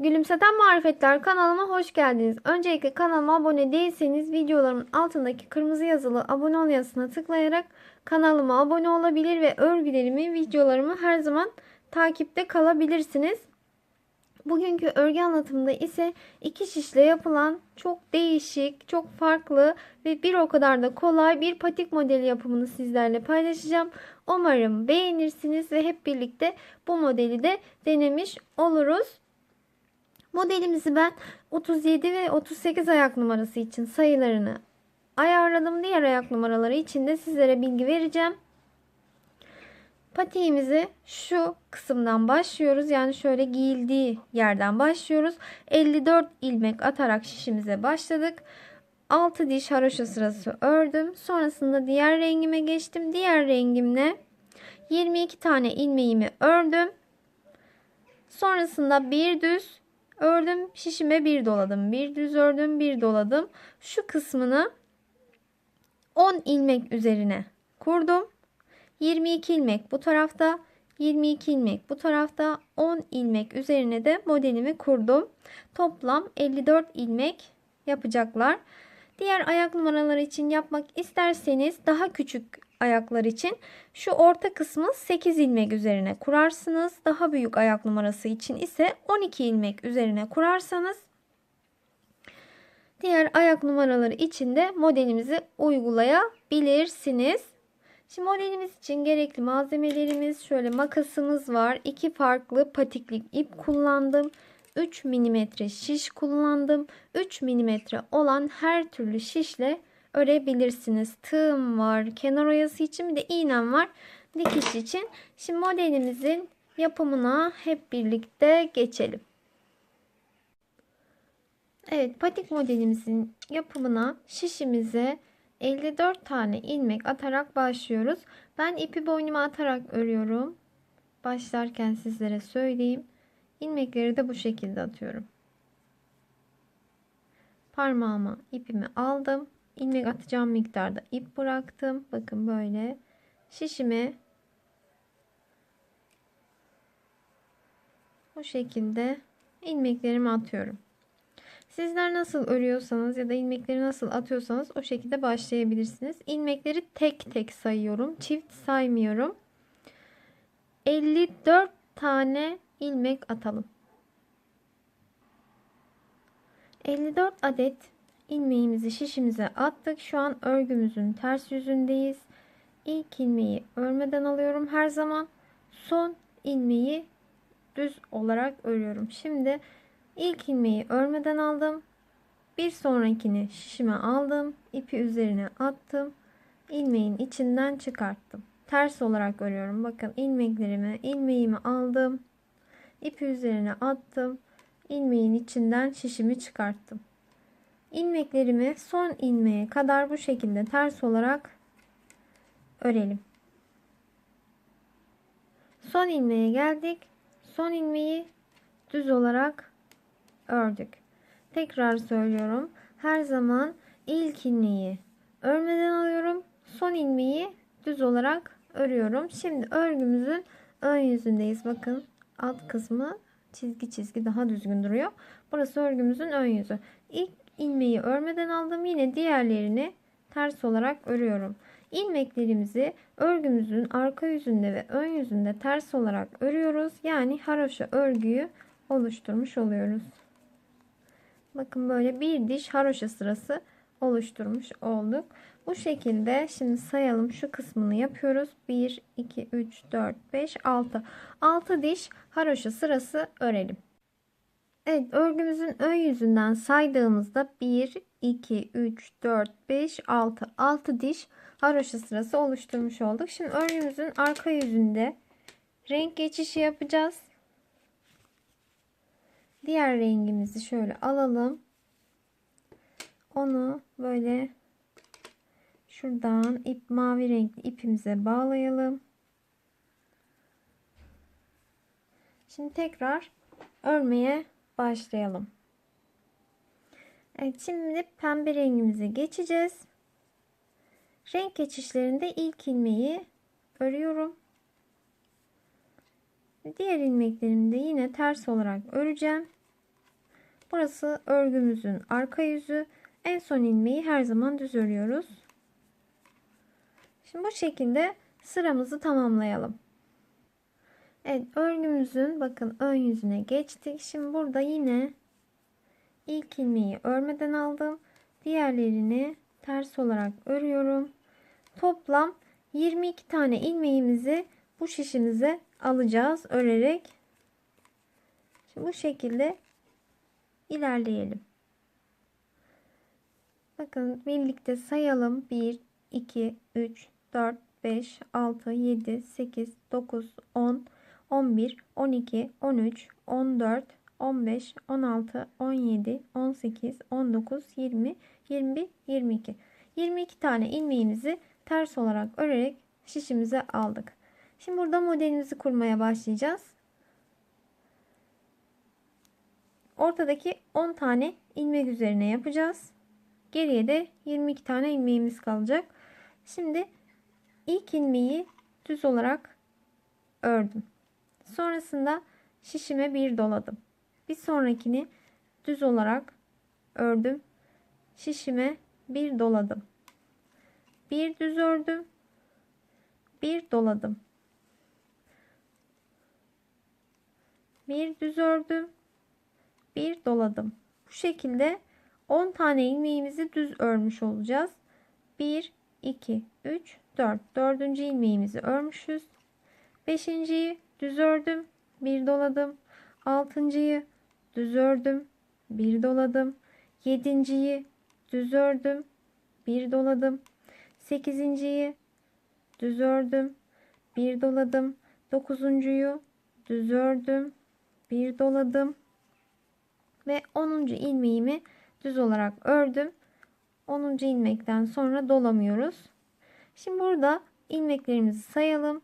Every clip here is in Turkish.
Gülümseten Marifetler kanalıma hoş geldiniz. Öncelikle kanalıma abone değilseniz videolarımın altındaki kırmızı yazılı abone ol yazısına tıklayarak kanalıma abone olabilir ve örgülerimi, videolarımı her zaman takipte kalabilirsiniz. Bugünkü örgü anlatımında ise iki şişle yapılan çok değişik, çok farklı ve bir o kadar da kolay bir patik modeli yapımını sizlerle paylaşacağım. Umarım beğenirsiniz ve hep birlikte bu modeli de denemiş oluruz. Modelimizi ben 37 ve 38 ayak numarası için sayılarını ayarladım. Diğer ayak numaraları için de sizlere bilgi vereceğim. Patiğimizi şu kısımdan başlıyoruz. Yani şöyle giyildiği yerden başlıyoruz. 54 ilmek atarak şişimize başladık. 6 diş haroşa sırası ördüm. Sonrasında diğer rengime geçtim. Diğer rengimle 22 tane ilmeğimi ördüm. Sonrasında bir düz ördüm. Şişime bir doladım. Bir düz ördüm. Bir doladım. Şu kısmını 10 ilmek üzerine kurdum. 22 ilmek bu tarafta, 22 ilmek bu tarafta, 10 ilmek üzerine de modelimi kurdum. Toplam 54 ilmek yapacaklar. Diğer ayak numaraları için yapmak isterseniz daha küçük ayaklar için şu orta kısmı 8 ilmek üzerine kurarsınız. Daha büyük ayak numarası için ise 12 ilmek üzerine kurarsanız diğer ayak numaraları için de modelimizi uygulayabilirsiniz. Şimdi modelimiz için gerekli malzemelerimiz şöyle makasımız var. İki farklı patiklik ip kullandım. 3 mm şiş kullandım. 3 mm olan her türlü şişle örebilirsiniz. Tığım var. Kenar oyası için bir de iğnem var. Dikiş için. Şimdi modelimizin yapımına hep birlikte geçelim. Evet patik modelimizin yapımına şişimize 54 tane ilmek atarak başlıyoruz. Ben ipi boynuma atarak örüyorum. Başlarken sizlere söyleyeyim. İlmekleri de bu şekilde atıyorum. Parmağıma ipimi aldım. İlmek atacağım miktarda ip bıraktım. Bakın böyle. Şişimi bu şekilde ilmeklerimi atıyorum. Sizler nasıl örüyorsanız ya da ilmekleri nasıl atıyorsanız o şekilde başlayabilirsiniz. İlmekleri tek tek sayıyorum. Çift saymıyorum. 54 tane ilmek atalım. 54 adet ilmeğimizi şişimize attık. Şu an örgümüzün ters yüzündeyiz. İlk ilmeği örmeden alıyorum her zaman. Son ilmeği düz olarak örüyorum. Şimdi ilk ilmeği örmeden aldım. Bir sonrakini şişime aldım. ipi üzerine attım. ilmeğin içinden çıkarttım. Ters olarak örüyorum. Bakın ilmeklerimi, ilmeğimi aldım. ipi üzerine attım. ilmeğin içinden şişimi çıkarttım. İlmeklerimi son ilmeğe kadar bu şekilde ters olarak örelim. Son ilmeğe geldik. Son ilmeği düz olarak ördük. Tekrar söylüyorum. Her zaman ilk ilmeği örmeden alıyorum. Son ilmeği düz olarak örüyorum. Şimdi örgümüzün ön yüzündeyiz. Bakın alt kısmı çizgi çizgi daha düzgün duruyor. Burası örgümüzün ön yüzü. İlk ilmeği örmeden aldım. Yine diğerlerini ters olarak örüyorum. İlmeklerimizi örgümüzün arka yüzünde ve ön yüzünde ters olarak örüyoruz. Yani haroşa örgüyü oluşturmuş oluyoruz. Bakın böyle bir diş haroşa sırası oluşturmuş olduk. Bu şekilde şimdi sayalım şu kısmını yapıyoruz. 1, 2, 3, 4, 5, 6. 6 diş haroşa sırası örelim. Evet örgümüzün ön yüzünden saydığımızda 1, 2, 3, 4, 5, 6. 6 diş haroşa sırası oluşturmuş olduk. Şimdi örgümüzün arka yüzünde renk geçişi yapacağız. Diğer rengimizi şöyle alalım. Onu böyle şuradan ip mavi renkli ipimize bağlayalım. Şimdi tekrar örmeye başlayalım. Evet şimdi pembe rengimize geçeceğiz. Renk geçişlerinde ilk ilmeği örüyorum. Diğer ilmeklerimi de yine ters olarak öreceğim. Burası örgümüzün arka yüzü. En son ilmeği her zaman düz örüyoruz. Şimdi bu şekilde sıramızı tamamlayalım. Evet örgümüzün bakın ön yüzüne geçtik. Şimdi burada yine ilk ilmeği örmeden aldım. Diğerlerini ters olarak örüyorum. Toplam 22 tane ilmeğimizi bu şişimize alacağız örerek. Şimdi bu şekilde ilerleyelim. Bakın birlikte sayalım. 1, 2, 3, 4, 5, 6, 7, 8, 9, 10, 11, 12, 13, 14, 15, 16, 17, 18, 19, 20, 21, 22. 22 tane ilmeğimizi ters olarak örerek şişimize aldık. Şimdi burada modelimizi kurmaya başlayacağız. Ortadaki 10 tane ilmek üzerine yapacağız. Geriye de 22 tane ilmeğimiz kalacak. Şimdi ilk ilmeği düz olarak ördüm. Sonrasında şişime bir doladım. Bir sonrakini düz olarak ördüm. Şişime bir doladım. Bir düz ördüm. Bir doladım. Bir düz ördüm. Bir doladım. Bu şekilde 10 tane ilmeğimizi düz örmüş olacağız. 1 2 3 4 dördüncü ilmeğimizi örmüşüz. Beşinciyi düz ördüm. Bir doladım. Altıncıyı düz ördüm. Bir doladım. Yedinciyi düz ördüm. Bir doladım. Sekizinciyi düz ördüm. Bir doladım. Dokuzuncuyu düz ördüm. Bir doladım. Ve 10. ilmeğimi düz olarak ördüm. 10. ilmekten sonra dolamıyoruz. Şimdi burada ilmeklerimizi sayalım.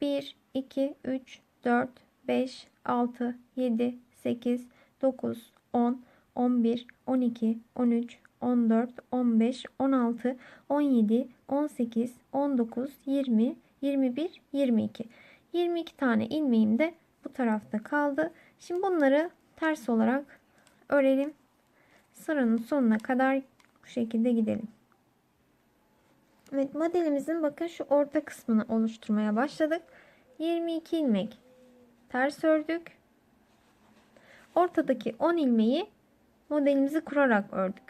1, 2, 3, 4, 5, 6, 7, 8, 9, 10, 11, 12, 13, 14, 15, 16, 17, 18, 19, 20, 21, 22. 22 tane ilmeğim de bu tarafta kaldı. Şimdi bunları ters olarak örelim. Sıranın sonuna kadar bu şekilde gidelim. Evet modelimizin bakın şu orta kısmını oluşturmaya başladık. 22 ilmek ters ördük. Ortadaki 10 ilmeği modelimizi kurarak ördük.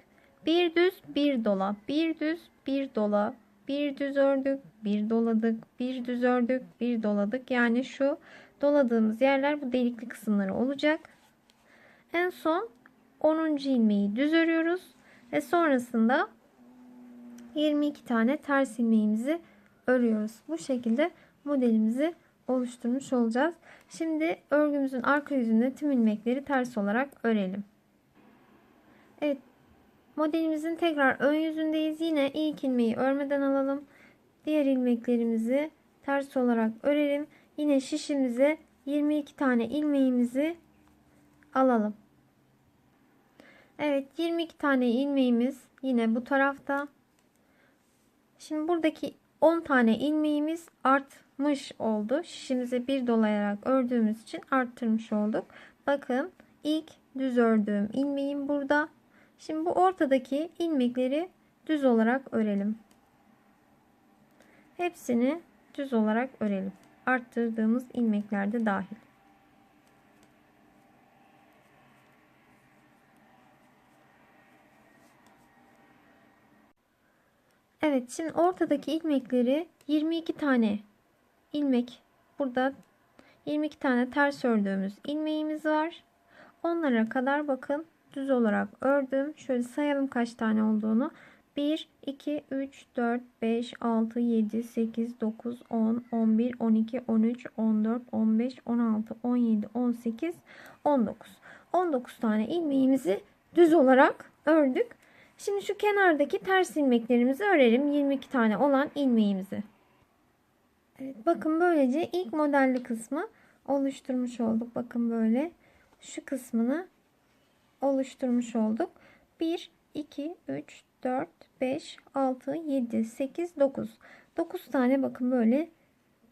Bir düz bir dola, bir düz bir dola, bir düz ördük, bir doladık, bir düz ördük, bir doladık. Yani şu doladığımız yerler bu delikli kısımları olacak. En son 10. ilmeği düz örüyoruz ve sonrasında 22 tane ters ilmeğimizi örüyoruz. Bu şekilde modelimizi oluşturmuş olacağız. Şimdi örgümüzün arka yüzünde tüm ilmekleri ters olarak örelim. Evet modelimizin tekrar ön yüzündeyiz. Yine ilk ilmeği örmeden alalım. Diğer ilmeklerimizi ters olarak örelim. Yine şişimize 22 tane ilmeğimizi alalım. Evet 22 tane ilmeğimiz yine bu tarafta. Şimdi buradaki 10 tane ilmeğimiz artmış oldu. Şişimize bir dolayarak ördüğümüz için arttırmış olduk. Bakın ilk düz ördüğüm ilmeğim burada. Şimdi bu ortadaki ilmekleri düz olarak örelim. Hepsini düz olarak örelim. Arttırdığımız ilmekler de dahil. Evet şimdi ortadaki ilmekleri 22 tane ilmek burada 22 tane ters ördüğümüz ilmeğimiz var. Onlara kadar bakın düz olarak ördüm. Şöyle sayalım kaç tane olduğunu. 1, 2, 3, 4, 5, 6, 7, 8, 9, 10, 11, 12, 13, 14, 15, 16, 17, 18, 19. 19 tane ilmeğimizi düz olarak ördük. Şimdi şu kenardaki ters ilmeklerimizi örelim. 22 tane olan ilmeğimizi. Evet, bakın böylece ilk modelli kısmı oluşturmuş olduk. Bakın böyle şu kısmını oluşturmuş olduk. 1, 2, 3, 4, 5, 6, 7, 8, 9. 9 tane bakın böyle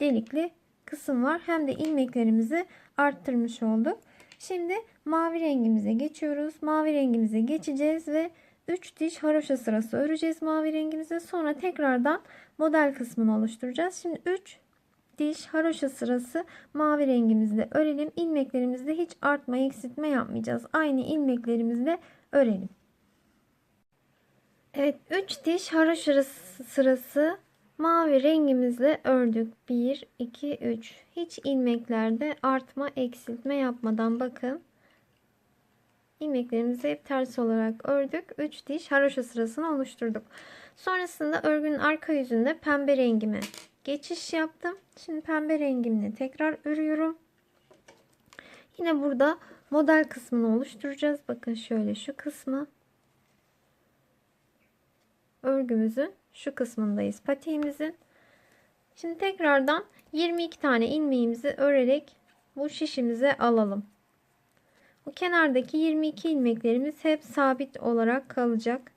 delikli kısım var. Hem de ilmeklerimizi arttırmış olduk. Şimdi mavi rengimize geçiyoruz. Mavi rengimize geçeceğiz ve 3 diş haroşa sırası öreceğiz mavi rengimize. Sonra tekrardan model kısmını oluşturacağız. Şimdi 3 diş haroşa sırası mavi rengimizle örelim. İlmeklerimizde hiç artma eksiltme yapmayacağız. Aynı ilmeklerimizle örelim. Evet 3 diş haroşa sırası mavi rengimizle ördük. 1 2 3. Hiç ilmeklerde artma eksiltme yapmadan bakın. İlmeklerimizi hep ters olarak ördük. 3 diş haroşa sırasını oluşturduk. Sonrasında örgünün arka yüzünde pembe rengime geçiş yaptım. Şimdi pembe rengimle tekrar örüyorum. Yine burada model kısmını oluşturacağız. Bakın şöyle şu kısmı. Örgümüzün şu kısmındayız patiğimizin. Şimdi tekrardan 22 tane ilmeğimizi örerek bu şişimize alalım. Bu kenardaki 22 ilmeklerimiz hep sabit olarak kalacak.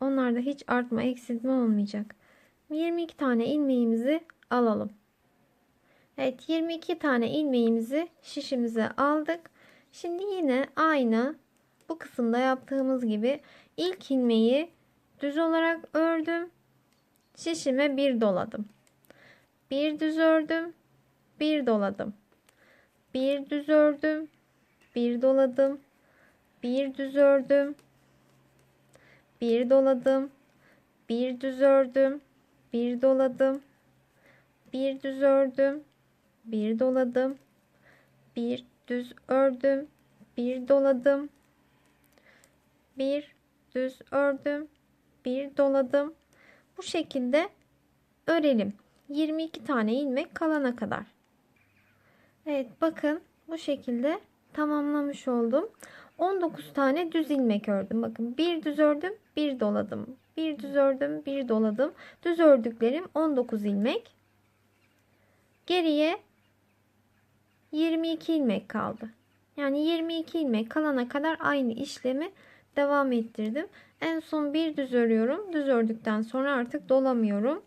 Onlarda hiç artma eksiltme olmayacak. 22 tane ilmeğimizi alalım. Evet 22 tane ilmeğimizi şişimize aldık. Şimdi yine aynı bu kısımda yaptığımız gibi ilk ilmeği düz olarak ördüm. Şişime bir doladım. Bir düz ördüm. Bir doladım. Bir düz ördüm. Bir doladım. Bir düz ördüm. Bir doladım. Bir düz ördüm. Bir doladım. Bir düz ördüm. Bir doladım. Bir düz ördüm. Bir doladım. Bir düz ördüm. Bir doladım. Bu şekilde örelim. 22 tane ilmek kalana kadar. Evet bakın bu şekilde tamamlamış oldum. 19 tane düz ilmek ördüm. Bakın bir düz ördüm, bir doladım. Bir düz ördüm, bir doladım. Düz ördüklerim 19 ilmek. Geriye 22 ilmek kaldı. Yani 22 ilmek kalana kadar aynı işlemi devam ettirdim. En son bir düz örüyorum. Düz ördükten sonra artık dolamıyorum.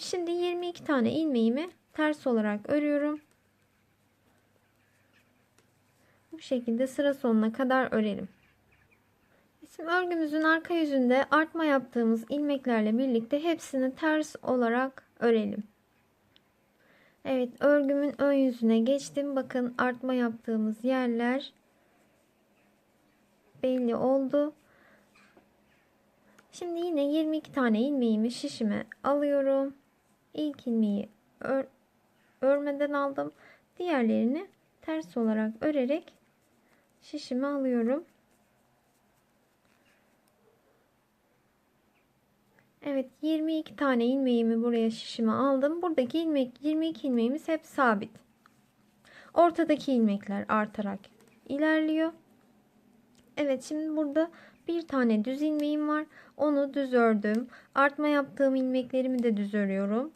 Şimdi 22 tane ilmeğimi ters olarak örüyorum. Bu şekilde sıra sonuna kadar örelim. Şimdi örgümüzün arka yüzünde artma yaptığımız ilmeklerle birlikte hepsini ters olarak örelim. Evet örgümün ön yüzüne geçtim. Bakın artma yaptığımız yerler belli oldu. Şimdi yine 22 tane ilmeğimi şişime alıyorum. İlk ilmeği ör, örmeden aldım. Diğerlerini ters olarak örerek şişime alıyorum. Evet 22 tane ilmeğimi buraya şişime aldım. Buradaki ilmek 22 ilmeğimiz hep sabit. Ortadaki ilmekler artarak ilerliyor. Evet şimdi burada bir tane düz ilmeğim var. Onu düz ördüm. Artma yaptığım ilmeklerimi de düz örüyorum.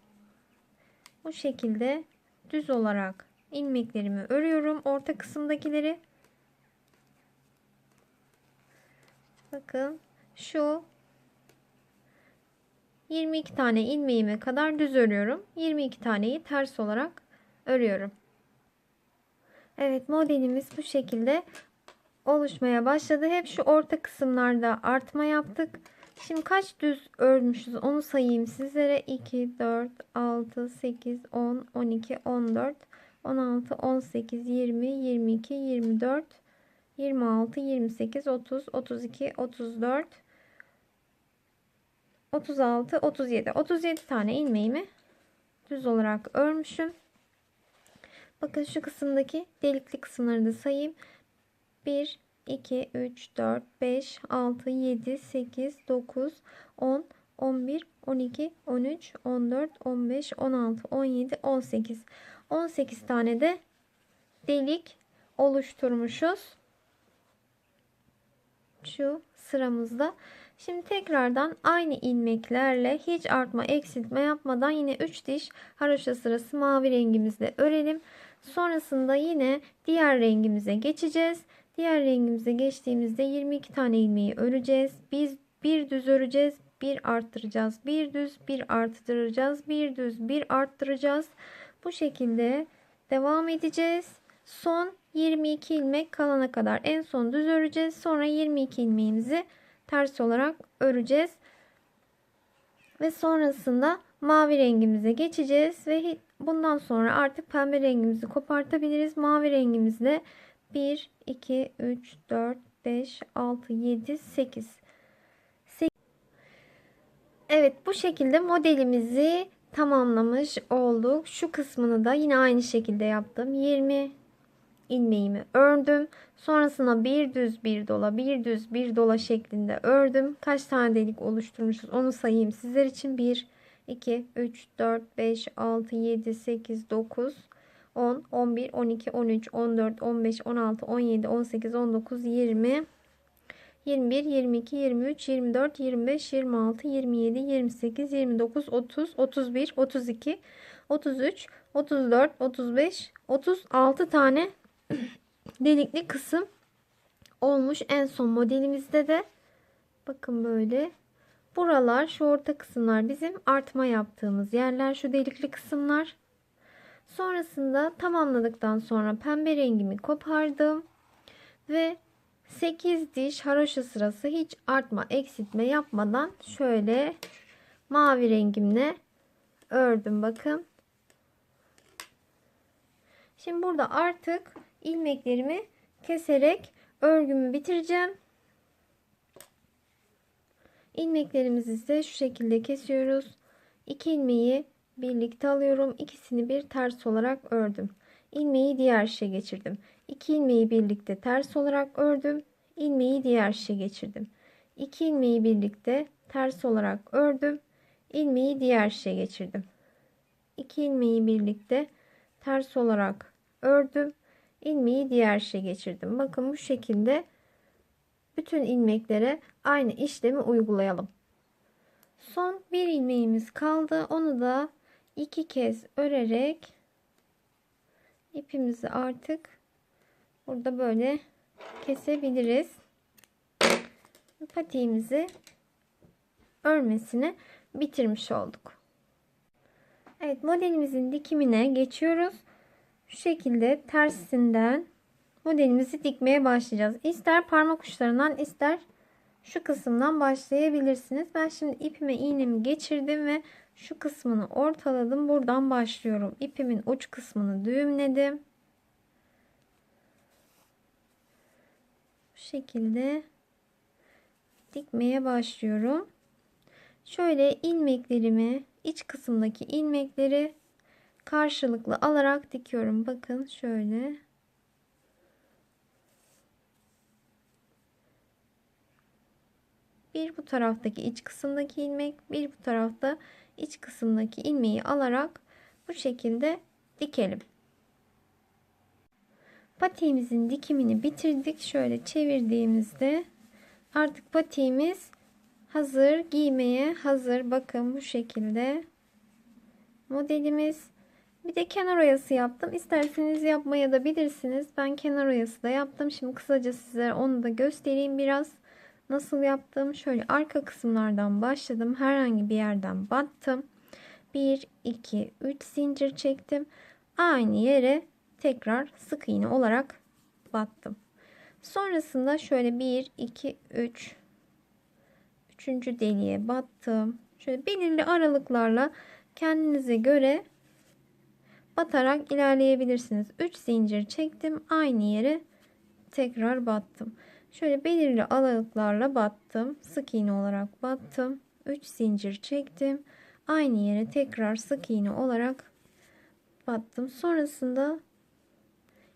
Bu şekilde düz olarak ilmeklerimi örüyorum. Orta kısımdakileri. Bakın şu 22 tane ilmeğime kadar düz örüyorum. 22 taneyi ters olarak örüyorum. Evet modelimiz bu şekilde oluşmaya başladı. Hep şu orta kısımlarda artma yaptık. Şimdi kaç düz örmüşüz onu sayayım sizlere. 2, 4, 6, 8, 10, 12, 14, 16, 18, 20, 22, 24, 26, 28, 30, 32, 34, 36, 37. 37 tane ilmeğimi düz olarak örmüşüm. Bakın şu kısımdaki delikli kısımları da sayayım. 1, 2, 3, 4, 5, 6, 7, 8, 9, 10, 11, 12, 13, 14, 15, 16, 17, 18. 18 tane de delik oluşturmuşuz. Şu sıramızda. Şimdi tekrardan aynı ilmeklerle hiç artma eksiltme yapmadan yine 3 diş haroşa sırası mavi rengimizle örelim. Sonrasında yine diğer rengimize geçeceğiz. Diğer rengimize geçtiğimizde 22 tane ilmeği öreceğiz. Biz bir düz öreceğiz, bir arttıracağız. Bir düz, bir arttıracağız. Bir düz, bir arttıracağız. Bu şekilde devam edeceğiz. Son 22 ilmek kalana kadar en son düz öreceğiz. Sonra 22 ilmeğimizi ters olarak öreceğiz. Ve sonrasında mavi rengimize geçeceğiz ve bundan sonra artık pembe rengimizi kopartabiliriz. Mavi rengimizle 1 2 3 4 5 6 7 8 Evet bu şekilde modelimizi tamamlamış olduk. Şu kısmını da yine aynı şekilde yaptım. 20 ilmeğimi ördüm. Sonrasında bir düz bir dola bir düz bir dola şeklinde ördüm. Kaç tane delik oluşturmuşuz onu sayayım sizler için. 1, 2, 3, 4, 5, 6, 7, 8, 9, 10, 11, 12, 13, 14, 15, 16, 17, 18, 19, 20, 21, 22, 23, 24, 25, 26, 27, 28, 29, 30, 31, 32, 33, 34, 35, 36 tane delikli kısım olmuş. En son modelimizde de bakın böyle buralar şu orta kısımlar bizim artma yaptığımız yerler şu delikli kısımlar. Sonrasında tamamladıktan sonra pembe rengimi kopardım ve 8 diş haroşa sırası hiç artma eksiltme yapmadan şöyle mavi rengimle ördüm bakın. Şimdi burada artık ilmeklerimi keserek örgümü bitireceğim. İlmeklerimizi ise şu şekilde kesiyoruz. 2 ilmeği birlikte alıyorum. İkisini bir ters olarak ördüm. İlmeği diğer şişe geçirdim. 2 ilmeği birlikte ters olarak ördüm. İlmeği diğer şişe geçirdim. 2 ilmeği birlikte ters olarak ördüm. İlmeği diğer şişe geçirdim. 2 ilmeği birlikte ters olarak ördüm. İlmeği diğer şişe geçirdim. Bakın bu şekilde bütün ilmeklere aynı işlemi uygulayalım. Son bir ilmeğimiz kaldı. Onu da iki kez örerek ipimizi artık burada böyle kesebiliriz. Patiğimizi örmesini bitirmiş olduk. Evet modelimizin dikimine geçiyoruz. Şu şekilde tersinden modelimizi dikmeye başlayacağız. İster parmak uçlarından ister şu kısımdan başlayabilirsiniz. Ben şimdi ipime iğnemi geçirdim ve şu kısmını ortaladım. Buradan başlıyorum. İpimin uç kısmını düğümledim. Bu şekilde dikmeye başlıyorum. Şöyle ilmeklerimi iç kısımdaki ilmekleri karşılıklı alarak dikiyorum. Bakın şöyle. Bir bu taraftaki iç kısımdaki ilmek, bir bu tarafta iç kısımdaki ilmeği alarak bu şekilde dikelim. Patiğimizin dikimini bitirdik. Şöyle çevirdiğimizde artık patiğimiz hazır giymeye hazır. Bakın bu şekilde modelimiz. Bir de kenar oyası yaptım. İsterseniz yapmaya da bilirsiniz. Ben kenar oyası da yaptım. Şimdi kısaca size onu da göstereyim biraz. Nasıl yaptım? Şöyle arka kısımlardan başladım. Herhangi bir yerden battım. 1, 2, 3 zincir çektim. Aynı yere tekrar sık iğne olarak battım. Sonrasında şöyle 1, 2, 3 üçüncü deliğe battım. Şöyle belirli aralıklarla kendinize göre batarak ilerleyebilirsiniz. 3 zincir çektim. Aynı yere tekrar battım. Şöyle belirli aralıklarla battım. Sık iğne olarak battım. 3 zincir çektim. Aynı yere tekrar sık iğne olarak battım. Sonrasında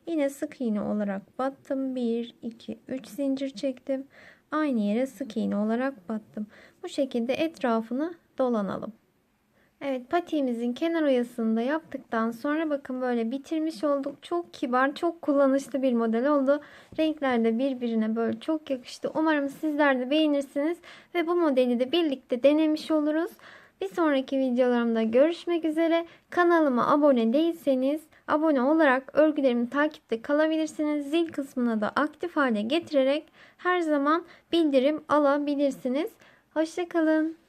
yine sık iğne olarak battım. 1 2 3 zincir çektim. Aynı yere sık iğne olarak battım. Bu şekilde etrafını dolanalım. Evet patiğimizin kenar oyasını da yaptıktan sonra bakın böyle bitirmiş olduk. Çok kibar, çok kullanışlı bir model oldu. Renkler de birbirine böyle çok yakıştı. Umarım sizler de beğenirsiniz ve bu modeli de birlikte denemiş oluruz. Bir sonraki videolarımda görüşmek üzere. Kanalıma abone değilseniz abone olarak örgülerimi takipte kalabilirsiniz. Zil kısmına da aktif hale getirerek her zaman bildirim alabilirsiniz. Hoşçakalın.